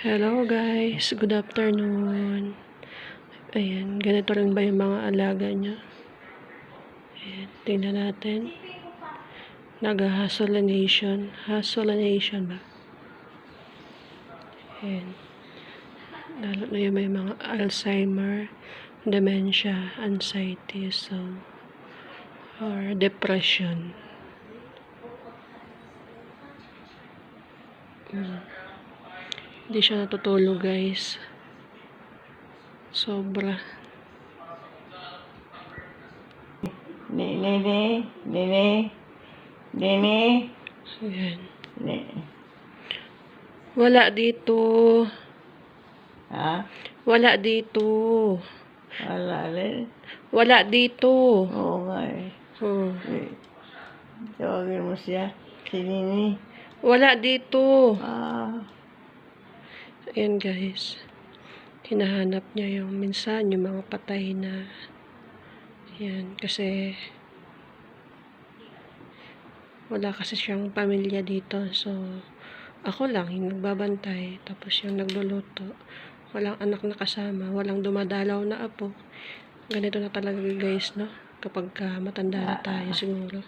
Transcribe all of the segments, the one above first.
Hello guys, good afternoon. Ayan, ganito rin ba yung mga alaga niya? Ayan, tingnan natin. Nag-hasolination. Hasolination ba? Ayan. Lalo na yung may mga Alzheimer, dementia, anxiety, so, or depression. Mm. Hindi siya natutulog, guys. Sobra. Ni, ni, ni, ni, Ayan. ni. Wala dito. Ha? Wala dito. Wala rin. Wala dito. Oo nga eh. Hmm. Tawagin mo siya. Si Nini. Wala dito. Ah. Ayan, guys. Hinahanap niya yung minsan, yung mga patay na yan, kasi wala kasi siyang pamilya dito. So, ako lang yung nagbabantay. Tapos yung nagluluto. Walang anak na kasama. Walang dumadalaw na apo. Ganito na talaga guys, no? Kapag ka matanda na tayo siguro.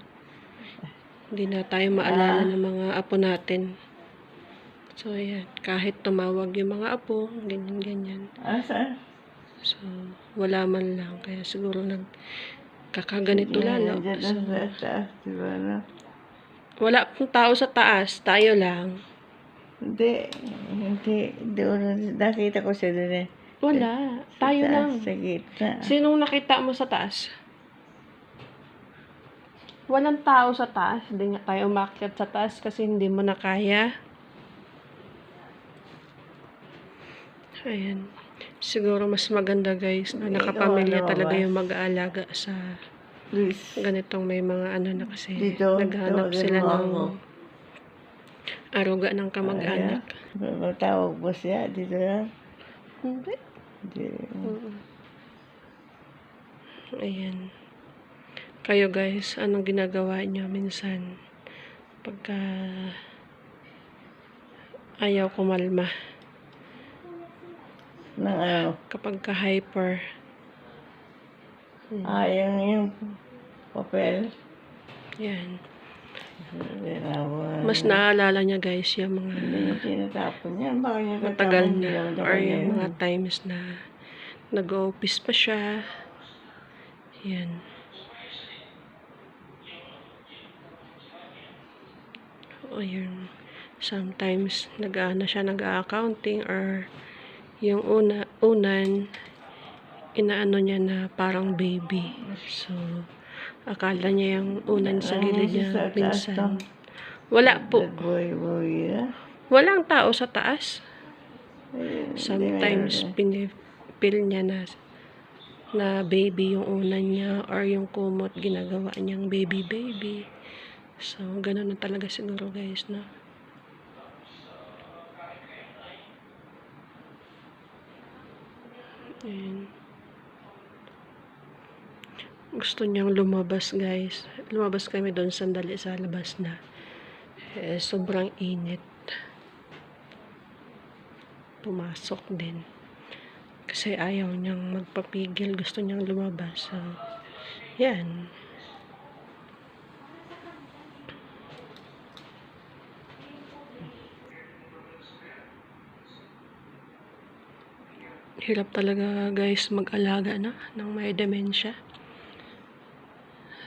Hindi na tayo maalala ng mga apo natin. So, ayan. Kahit tumawag yung mga apo, ganyan-ganyan. Asa? So, wala man lang. Kaya siguro nag kakaganito lalo. Diyan So, sa taas, na? wala pong tao sa taas. Tayo lang. Hindi. Hindi. Doon. Nakita ko siya doon eh. Wala. Sa Tayo taas, lang. Sa gitna. Sinong nakita mo sa taas? Walang tao sa taas. Hindi nga tayo umakyat sa taas kasi hindi mo na kaya. Ayan. Siguro mas maganda guys na Hindi, nakapamilya talaga ba? yung mag-aalaga sa ganitong may mga ano na kasi Dito, naghanap sila ng aruga ng kamag-anak. Matawag mo siya. Dito lang. Hindi. Hindi. Ayan. Kayo guys, anong ginagawa niyo minsan pagka ayaw kumalma? Nang ano. Kapag ka hyper. Hmm. Ah, yung, yung papel. Yan. Mas naalala niya guys yung mga niya tinatapon yan. Baka niya matagal na niya. or yung mga times na nag-office pa siya. Yan. O yun. Sometimes nag-ano siya nag-accounting or yung una, unan inaano niya na parang baby. So, akala niya yung unan sa gilid niya to? Wala po. Walang tao sa taas. Sometimes meron pinipil niya na na baby yung unan niya or yung kumot ginagawa niyang baby baby. So, ganun na talaga siguro guys, no? Ayan. Gusto niyang lumabas guys. Lumabas kami doon sandali sa labas na. Eh, sobrang init pumasok din. Kasi ayaw niyang magpapigil, gusto niyang lumabas. So, yan. Hirap talaga guys mag-alaga na ng may dementia.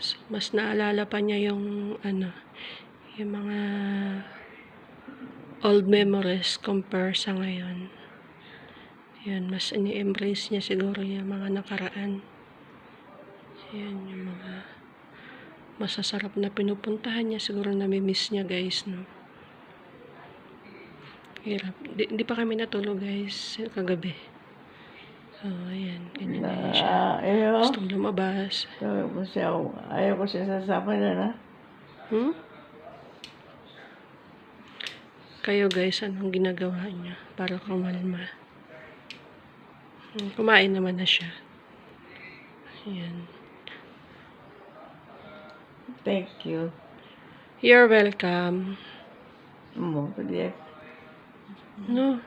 So, mas naalala pa niya yung ano, yung mga old memories compare sa ngayon. Yan, mas ini-embrace niya siguro yung mga nakaraan. Yan, yung mga masasarap na pinupuntahan niya. Siguro nami-miss niya, guys, no? Hirap. Di, di pa kami natulog, guys, kagabi. So, ayan, ganyan na yan siya. Ayaw. Gustong lumabas. Tawag mo siya. Ayaw ko siya sasama na na. Hmm? Kayo guys, anong ginagawa niya para kumalma? Hmm, Kumain naman na siya. Ayan. Thank you. You're welcome. Mo. No?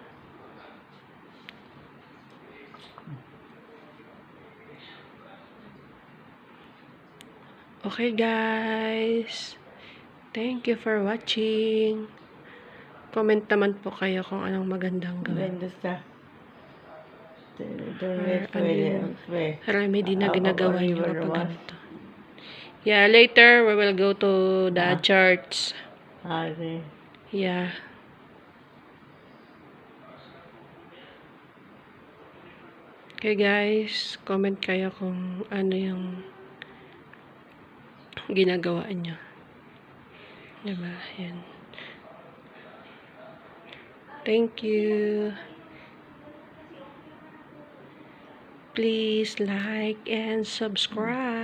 Okay, guys. Thank you for watching. Comment naman po kayo kung anong magandang gawin. Rin ano remedy na Ah, ginagawa river kapag ganito. Yeah, later we will go to the Ah. church. Ah, okay. Yeah. Okay guys, comment kayo kung ano yung ginagawa nyo. Diba? Yan. Thank you. Please like and subscribe.